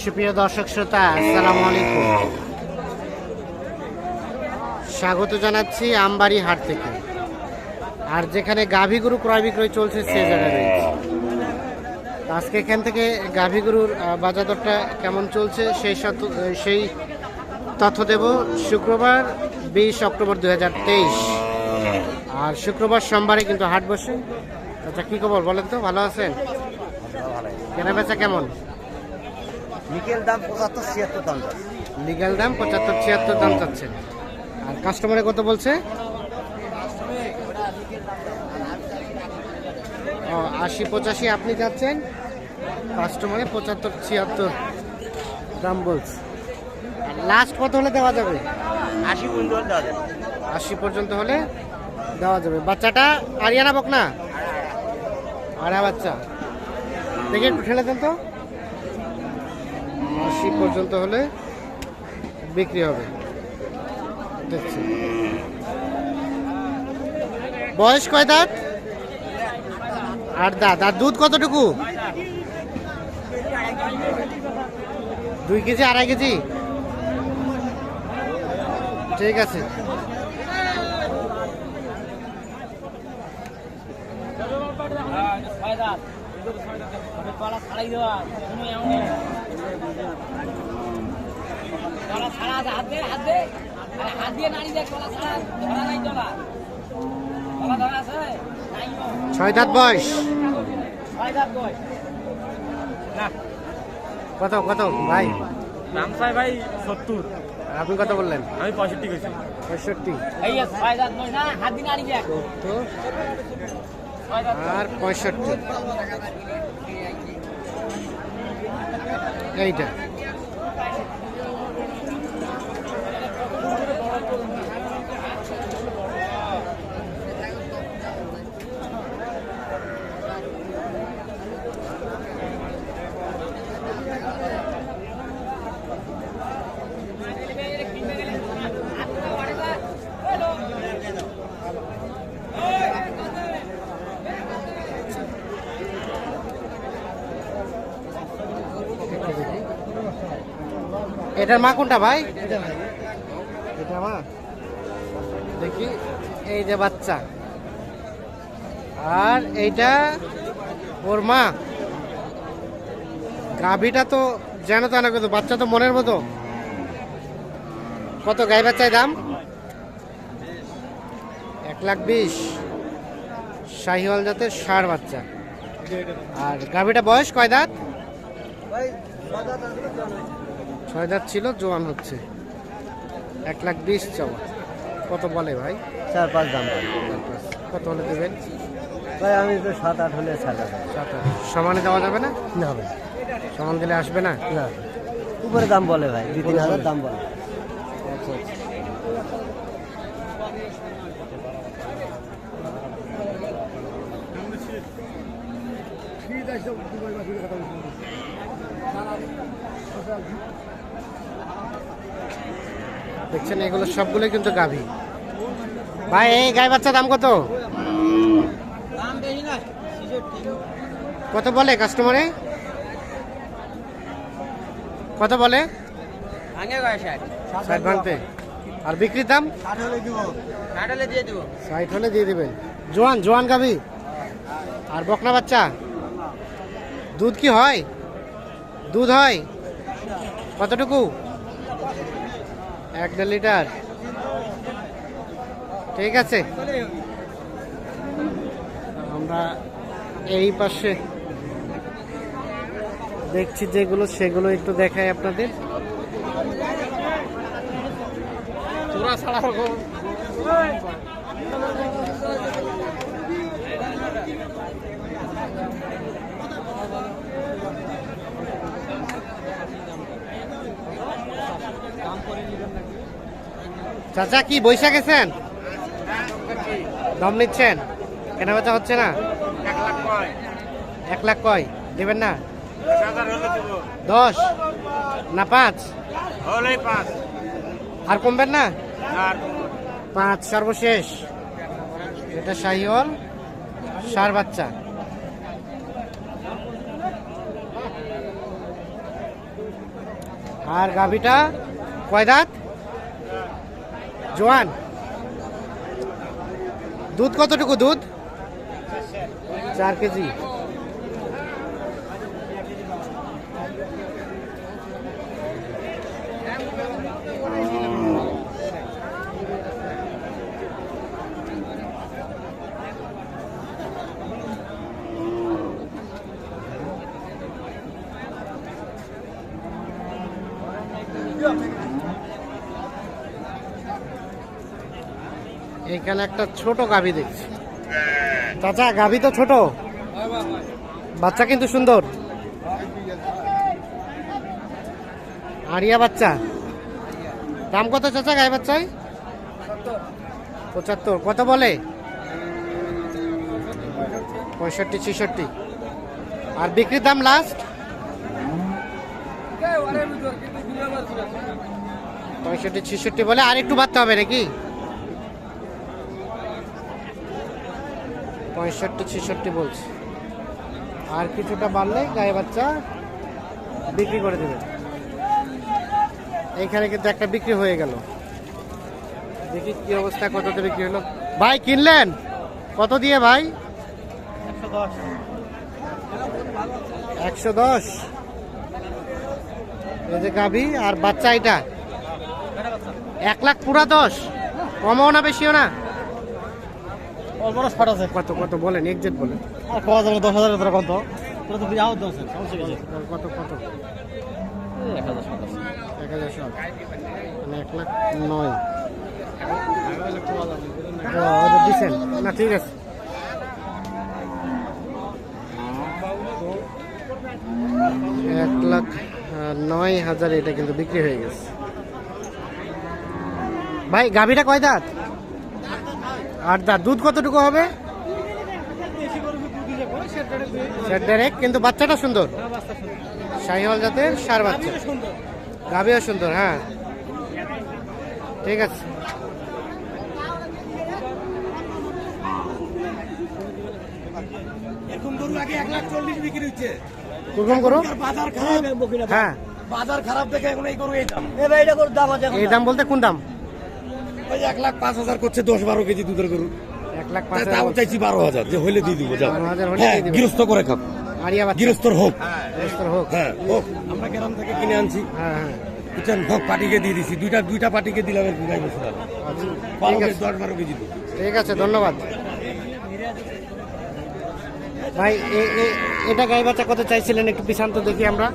সুপ্রিয় দর্শক শ্রোতা আলাইকুম। স্বাগত জানাচ্ছি আমবাড়ি হাট থেকে। আর যেখানে গাভী গরু ক্রয় বিক্রয় চলছে, সে জায়গায় আজকে এখান থেকে গাভী গরুর বাজার দরটা কেমন চলছে, সেই সেই তথ্য দেব শুক্রবার, বিশ অক্টোবর দুই হাজার তেইশ। আর শুক্রবার সোমবারে কিন্তু হাট বসে। আচ্ছা কী খবর? বলেন তো, ভালো আছেন? কেনা বেচা কেমন? নিকেল দাম পঁচাত্তর ছিয়াত্তর দাম দাম পঁচাত্তর ছিয়াত্তর দাম আর কাস্টমারে কত বলছে? ও আশি পঁচাশি আপনি যাচ্ছেন? কাস্টমারে পঁচাত্তর ছিয়াত্তর দাম বলছে। লাস্ট কত হলে দেওয়া যাবে? আশি কুইন্টাল দেওয়া যাবে। আশি পর্যন্ত হলে দেওয়া যাবে। বাচ্চাটা আরিয়ানা বক না আড়া বাচ্চা। দেখে একটু ঠেলে দেন তো। আশি পর্যন্ত হলে বিক্রি হবে। দেখছি। বয়স কয় দাঁত? আট দাঁত। আর দুধ কতটুকু? দুই কেজি, আড়াই কেজি? ঠিক আছে। ছয় দাঁত বয়স। কত কত? ভাই? দাম চাই ভাই সত্তর। আপনি কত বললেন? আমি পঁয়ষট্টি গেছি পঁয়ষট্টি। তো আর পঁয়ষট্টি। এইটা। এটার মা কোনটা ভাই? এটা মা। দেখি এই যে বাচ্চা। আর এইটা ওর মা। গাভীটা তো যেন তা না কিন্তু বাচ্চা তো মনের মতো। কত গাই বাচ্চায় দাম? এক লাখ বিশ। শাহিওয়াল জাতের ষাঁড় বাচ্চা। আর গাভীটা বয়স কয় দাঁত? ছয় দাঁত ছিল জোয়ান হচ্ছে। এক লাখ বিশ চাওয়া। কত বলে ভাই? চার পাঁচ দাম। কত হলে দেবেন? ভাই আমি তো সাত আট হলে ছাড়া যাবে সাত আট। সমানে দেওয়া যাবে না? না ভাই। সমান দিলে আসবে না? না। উপরে দাম বলে ভাই দুই তিন হাজার দাম বলে। আচ্ছা আচ্ছা দেখছেন, এগুলো সবগুলোই কিন্তু গাভী। ভাই, এই গাই বাচ্চা দাম কত? কত বলে কাস্টমারে কত বলে? আর বিক্রির দাম? ষাট হলে দিয়ে দেবেন। জোয়ান জোয়ান গাভী। আর বকনা বাচ্চা? দুধ কি হয়? দুধ হয়? কতটুকু? এক দেড় লিটার। ঠিক আছে। আমরা এই পাশে দেখছি যেগুলো, সেগুলো একটু দেখাই আপনাদের। ছাড়া চাচা, কি বৈশা গেছেন? দম নিচ্ছেন? কেনাবেচা হচ্ছে না? এক লাখ কয়। দেবেন না? দশ? না, পাঁচ? আর কমবেন না? পাঁচ, সর্বশেষ। এটা শাহিওয়াল, সার বাচ্চা। আর গাভিটা কয় দাঁত? জোয়ান দুধ কতটুকু দুধ? চার কেজি। এখানে একটা ছোট গাভী দেখছি। চাচা, গাভী তো ছোট। বাচ্চা কিন্তু সুন্দর। আরিয়া বাচ্চা। দাম কত চাচা গায়ে বাচ্চায়? পঁচাত্তর। কত বলে? পঁয়ষট্টি, ছেষট্টি। আর বিক্রির দাম লাস্ট পঁয়ষট্টি, ছেষট্টি বলে আর একটু বাড়তে হবে নাকি? পঁয়ষট্টি, ছেষট্টি বলছে। আর কিছুটা বাড়লে গায়ে বাচ্চা বিক্রি করে দেবে। এইখানে কিন্তু একটা বিক্রি হয়ে গেল। দেখি কি অবস্থা, কততে বিক্রি হলো? ভাই, কিনলেন? কত দিয়ে ভাই? একশো দশ। এই যে গাভি আর বাচ্চা এটা। এক লাখ পুরা দশ। কমও না, বেশিও না। বড় আছে। কত কত বলেন এক্সাক্ট বলেন। আর পাওয়া যাবে দশ হাজার কত? তোরা তো যাও দশ কত কত? এক হাজার শট আছে এক হাজার ষাট মানে এক লাখ নয়। না ঠিক আছে। এক লাখ নয় হাজার এটা কিন্তু বিক্রি হয়ে গেছে। ভাই গাভীটা কয় দাঁত? আট দাঁত দুধ কতটুকু হবে? কিন্তু বাচ্চাটা সুন্দর? শাহিওয়াল জাতের সার বাচ্চা। গাভিও সুন্দর হ্যাঁ। ঠিক আছে। এরকম গরু আগে এক লাখ চল্লিশ বিক্রি হচ্ছে। কুরকম করো আর বাজার খারাপ। হ্যাঁ। বাজার খারাপ দেখে এখন এই গরু এই দাম। এবার এটা করে দাম আছে এই দাম বলতে কোন দাম? ওই এক লাখ পাঁচ হাজার করছে দশ বারো কেজি দুধের গরু। এক লাখ পাঁচ তাও চাইছি বারো হাজার যে হইলে দিয়ে দিব যাও। হ্যাঁ গৃহস্থ করে খাব গৃহস্থর হোক। হোক। হ্যাঁ হোক। আমরা গ্রাম থেকে কিনে আনছি। হ্যাঁ হ্যাঁ। বুঝছেন? পার্টিকে দিয়ে দিছি। দুইটা দুইটা পার্টিকে দিলাম এর বছর আচ্ছা দশ বারো কেজি ঠিক আছে ধন্যবাদ। ভাই এটা গাই বাচ্চা কত চাইছিলেন? একটু পিছান তো দেখি আমরা।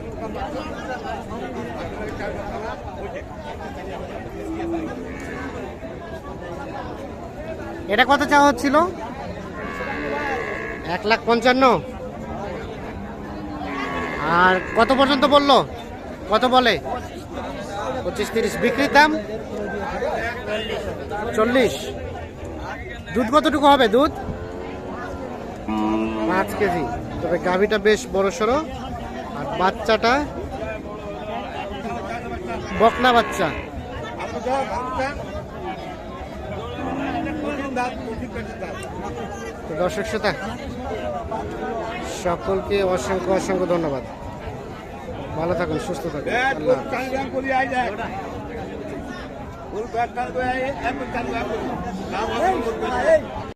এটা কত চাওয়া হচ্ছিল? এক লাখ পঞ্চান্ন। আর কত পর্যন্ত বলল? কত বলে? পঁচিশ তিরিশ। বিক্রির দাম? চল্লিশ। দুধ কতটুকু হবে দুধ? পাঁচ কেজি। তবে গাভিটা বেশ বড় সড়ো। আর বাচ্চাটা বকনা বাচ্চা। তো দর্শক শ্রোতা সকলকে অসংখ্য অসংখ্য ধন্যবাদ। ভালো থাকুন সুস্থ থাকুন। আল্লাহ